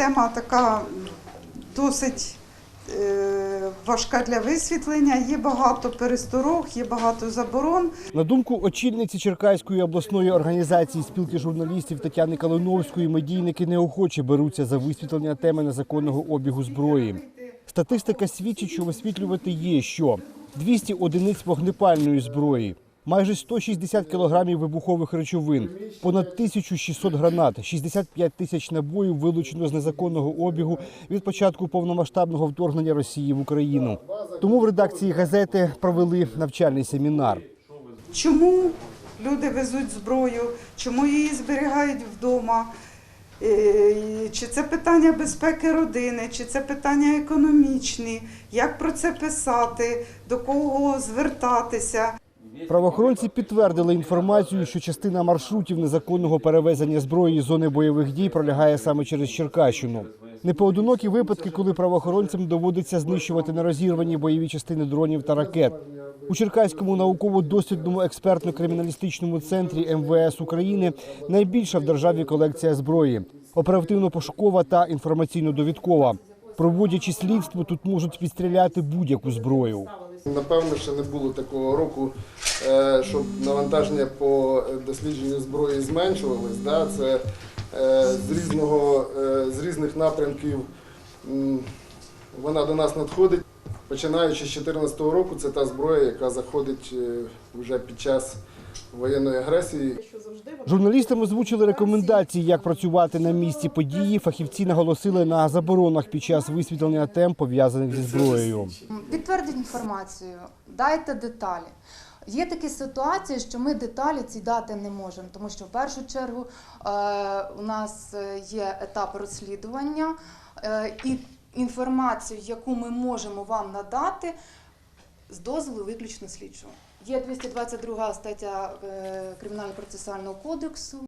Тема така досить е, важка для висвітлення. Є багато пересторог, є багато заборон. На думку очільниці Черкаської обласної організації спілки журналістів Тетяни Калиновської, медійники неохоче беруться за висвітлення теми незаконного обігу зброї. Статистика свідчить, що висвітлювати є що 200 одиниць вогнепальної зброї, майже 160 кілограмів вибухових речовин, понад 1600 гранат, 65 тисяч набоїв вилучено з незаконного обігу від початку повномасштабного вторгнення Росії в Україну. Тому в редакції газети провели навчальний семінар. Чому люди везуть зброю, чому її зберігають вдома? Е, Чи це питання безпеки родини, чи це питання економічні, як про це писати, до кого звертатися. Правоохоронці підтвердили інформацію, що частина маршрутів незаконного перевезення зброї з зони бойових дій пролягає саме через Черкащину. Непоодинокі випадки, коли правоохоронцям доводиться знищувати нерозірвані бойові частини дронів та ракет. У Черкаському науково-дослідному експертно-криміналістичному центрі МВС України найбільша в державі колекція зброї оперативно-пошукова та інформаційно-довідкова. Проводячи слідство, тут можуть відстріляти будь-яку зброю. Напевно, ще не було такого року, е, щоб навантаження по дослідженню зброї зменшувалось. Це е, з, різного, е, з різних напрямків вона до нас надходить. Починаючи з 2014 року, це та зброя, яка заходить е, вже під час воєнної агресії. Журналістам озвучили рекомендації, як працювати на місці події. Фахівці наголосили на заборонах під час висвітлення тем, пов'язаних зі зброєю. Підтвердіть інформацію, дайте деталі. Є такі ситуації, що ми деталі ці дати не можемо, тому що в першу чергу е, у нас е, є етап розслідування е, і інформацію, яку ми можемо вам надати, з дозволу виключно слідчого. Є 222 стаття е, Кримінально-процесуального кодексу.